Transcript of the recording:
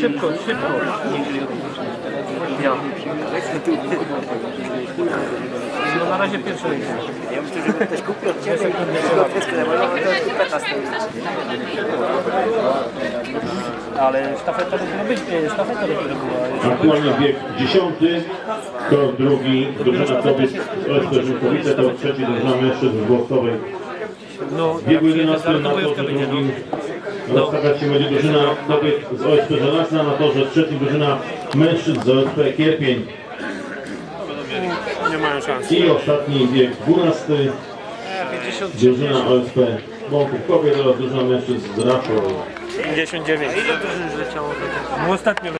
Szybko, szybko. Ja. No na razie pierwsze miejsce. Ja myślę, że ktoś kupił od Ciebie i to kupeta stoi. Ale sztafeta dopiero być, sztafeta dopiero była. Aktualnie bieg dziesiąty, krok drugi, drużyna kobiet z OSP Żółkowice, to trzeci drużyna mężczyzn z Głosowej. No, W biegu 11 zaraz na torze no. drugim rozstawiać się będzie drużyna kobiet z OSP Żelazna, na torze trzecim drużyna mężczyzn z OSP Kierpień. Nie mają szans. I ostatni bieg 12, drużyna OSP Bąków Kobiet oraz drużyna mężczyzn z Raszowej. 59. A ile drużyn leciało? No ostatnio